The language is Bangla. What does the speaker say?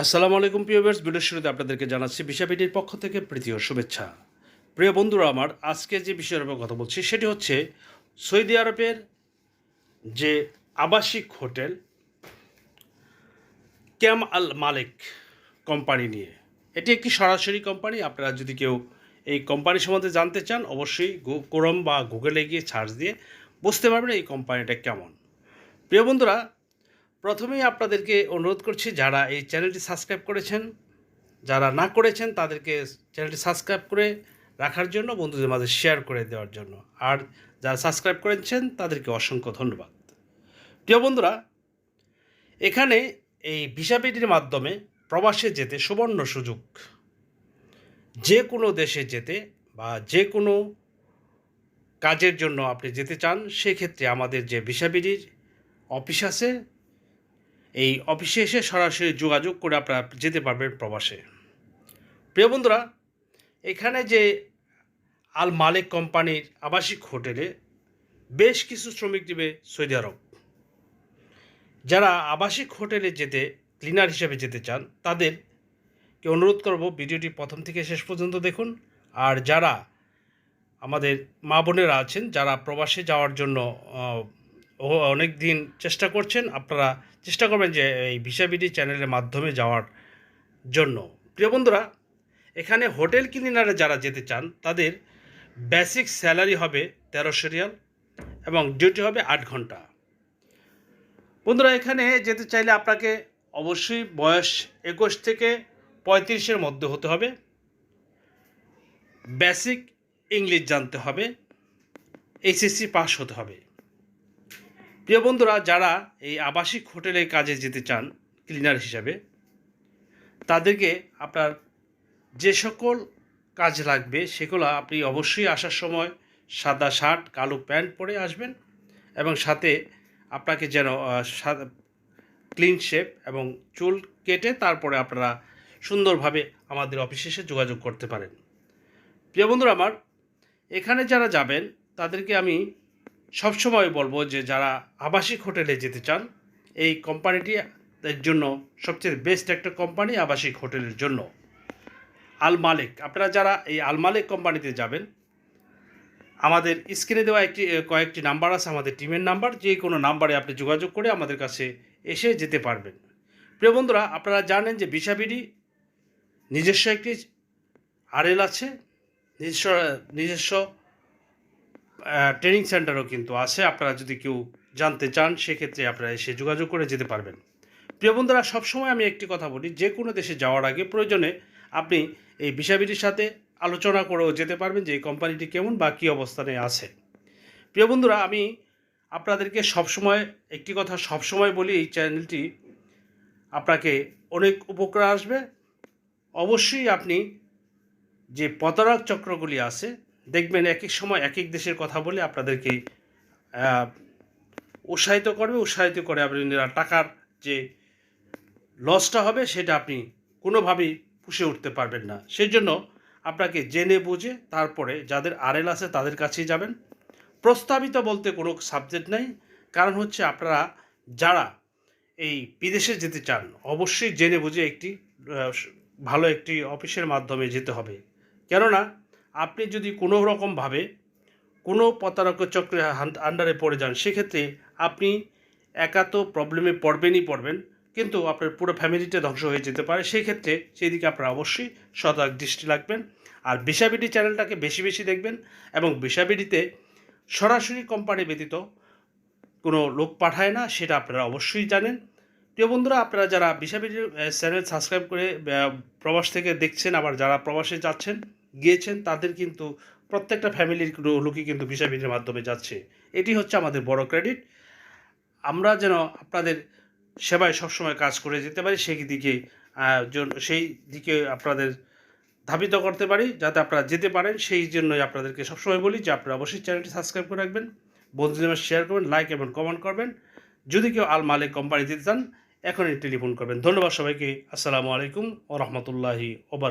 আসসালামু আলাইকুম, প্রিয় ভিউয়ার্স। ভিডিওর শুরুতে আপনাদেরকে জানাচ্ছি বিশাপিটির পক্ষ থেকে প্রীতি ও শুভেচ্ছা। প্রিয় বন্ধুরা, আমার আজকে যে বিষয়ের উপর কথা বলছি, সেটি হচ্ছে সৌদি আরবের যে আবাসিক হোটেল, ক্যাম আল মালিক কোম্পানি নিয়ে। এটি একটি সরাসরি কোম্পানি। আপনারা যদি কেউ এই কোম্পানি সম্বন্ধে জানতে চান, অবশ্যই কোরম বা গুগলে গিয়ে সার্চ দিয়ে বুঝতে পারবেন এই কোম্পানিটা কেমন। প্রিয় বন্ধুরা প্রথমেই আপনাদেরকে অনুরোধ করছি, যারা এই চ্যানেলটি সাবস্ক্রাইব করেছেন, যারা না করেছেন, তাদেরকে চ্যানেলটি সাবস্ক্রাইব করে রাখার জন্য, বন্ধুদের মাঝে শেয়ার করে দেওয়ার জন্য। আর যারা সাবস্ক্রাইব করেছেন, তাদেরকে অসংখ্য ধন্যবাদ। প্রিয় বন্ধুরা, এখানে এই ভিসা পেটির মাধ্যমে প্রবাসে যেতে সুবর্ণ সুযোগ। যে কোনো দেশে যেতে বা যে কোনো কাজের জন্য আপনি যেতে চান, সেক্ষেত্রে আমাদের যে ভিসা বিডির অফিস আছে এই অফিসে এসে সরাসরি যোগাযোগ করে আপনারা যেতে পারবেন প্রবাসে। প্রিয় বন্ধুরা, এখানে যে আল মালিক কোম্পানির আবাসিক হোটেলে বেশ কিছু শ্রমিক দেবে সৌদি আরব। যারা আবাসিক হোটেলে যেতে, ক্লিনার হিসেবে যেতে চান তাদেরকে অনুরোধ করব ভিডিওটি প্রথম থেকে শেষ পর্যন্ত দেখুন। আর যারা আমাদের মা বোনেরা আছেন, যারা প্রবাসে যাওয়ার জন্য অনেক দিন চেষ্টা করছেন, আপনারা চেষ্টা করবেন যে এই ভিসাবিডি চ্যানেলের মাধ্যমে যাওয়ার জন্য। প্রিয় বন্ধুরা, এখানে হোটেল ক্লিনারে যারা যেতে চান, তাদের বেসিক স্যালারি হবে তেরোশো রিয়াল এবং ডিউটি হবে আট ঘণ্টা। বন্ধুরা, এখানে যেতে চাইলে আপনাকে অবশ্যই বয়স একুশ থেকে পঁয়ত্রিশের মধ্যে হতে হবে। বেসিক ইংলিশ জানতে হবে, এইচএসসি পাস হতে হবে। প্রিয় বন্ধুরা, যারা এই আবাসিক হোটেলে কাজে যেতে চান, ক্লিনার হিসাবে, তাদেরকে আপনার যে সকল কাজ লাগবে সেগুলো আপনি অবশ্যই আসার সময় সাদা শার্ট, কালো প্যান্ট পরে আসবেন এবং সাথে আপনাকে যেন ক্লিন শেপ এবং চুল কেটে তারপরে আপনারা সুন্দরভাবে আমাদের অফিসে এসে যোগাযোগ করতে পারেন। প্রিয় বন্ধুরা আমার, এখানে যারা যাবেন, তাদেরকে আমি সবসময় বলব যে যারা আবাসিক হোটেলে যেতে চান, এই কোম্পানিটি এর জন্য সবচেয়ে বেস্ট একটা কোম্পানি আবাসিক হোটেলের জন্য। আল মালিক, আপনারা যারা এই আল মালিক কোম্পানিতে যাবেন, আমাদের স্ক্রিনে দেওয়া একটি, কয়েকটি নাম্বার আছে, আমাদের টিমের নাম্বার যে কোনো নাম্বারে আপনি যোগাযোগ করে আমাদের কাছে এসে যেতে পারবেন। প্রিয় বন্ধুরা, আপনারা জানেন যে বিশাবিডি নিজস্ব একটি আরএল আছে, নিজস্ব নিজস্ব ট্রেনিং সেন্টারও কিন্তু আছে। আপনারা যদি কেউ জানতে চান, সেক্ষেত্রে আপনারা এসে যোগাযোগ করে যেতে পারবেন। প্রিয় বন্ধুরা, সবসময় আমি একটি কথা বলি, যে কোনো দেশে যাওয়ার আগে প্রয়োজনে আপনি এই বিষয়বিটির সাথে আলোচনা করেও যেতে পারবেন যে এই কোম্পানিটি কেমন বা কী অবস্থানে আছে। প্রিয় বন্ধুরা, আমি আপনাদেরকে সবসময় একটি কথা সবসময় বলি, এই চ্যানেলটি আপনাকে অনেক উপকার আসবে। অবশ্যই আপনি যে প্রতারক চক্রগুলি আছে দেখবেন এক এক সময় এক এক দেশের কথা বলে আপনাদেরকে উৎসাহিত করবে, উৎসাহিত করে আপনি টাকার যে লসটা হবে সেটা আপনি কোনোভাবেই পুষে উঠতে পারবেন না। সেই জন্য আপনাকে জেনে বুঝে তারপরে যাদের আরএল আছে তাদের কাছেই যাবেন। প্রস্তাবিত বলতে কোনো সাবজেক্ট নেই, কারণ হচ্ছে আপনারা যারা এই বিদেশে যেতে চান, অবশ্যই জেনে বুঝে একটি ভালো একটি অফিসের মাধ্যমে যেতে হবে। কেননা আপনি যদি কোনো রকমভাবে কোনো প্রতারক চক্রের আন্ডারে পড়ে যান, সেক্ষেত্রে আপনি একা তো প্রবলেমে পড়বেনই পড়বেন, কিন্তু আপনার পুরো ফ্যামিলিটা ধ্বংস হয়ে যেতে পারে। সেই ক্ষেত্রে সেই দিকে আপনারা অবশ্যই সতর্ক দৃষ্টি রাখবেন আর বিশাবিডি চ্যানেলটাকে বেশি বেশি দেখবেন এবং বিশাবিডিতে সরাসরি কোম্পানি ব্যতীত কোনো লোক পাঠায় না, সেটা আপনারা অবশ্যই জানেন। প্রিয় বন্ধুরা, আপনারা যারা বিশাবিডি চ্যানেল সাবস্ক্রাইব করে প্রবাস থেকে দেখছেন, আবার যারা প্রবাসে যাচ্ছেন গিয়েছেন, তাদের কিন্তু প্রত্যেকটা ফ্যামিলির লোকই কিন্তু ভিসা বিডির মাধ্যমে যাচ্ছে। এটি হচ্ছে আমাদের বড় ক্রেডিট। আমরা যেন আপনাদের সেবায় সবসময় কাজ করে যেতে পারি, সেই দিকে সেই দিকে আপনাদের ধাবিত করতে পারি, যাতে আপনারা যেতে পারেন। সেই জন্যই আপনাদেরকে সবসময় বলি যে আপনারা অবশ্যই চ্যানেলটি সাবস্ক্রাইব করে রাখবেন, বন্ধুদের শেয়ার করবেন লাইক এবং কমেন্ট করবেন। যদি কেউ আল মালিক কোম্পানি দিতে চান, এখনই টেলিফোন করবেন। ধন্যবাদ সবাইকে। আসসালামু আলাইকুম ও রহমতুল্লাহি ওবার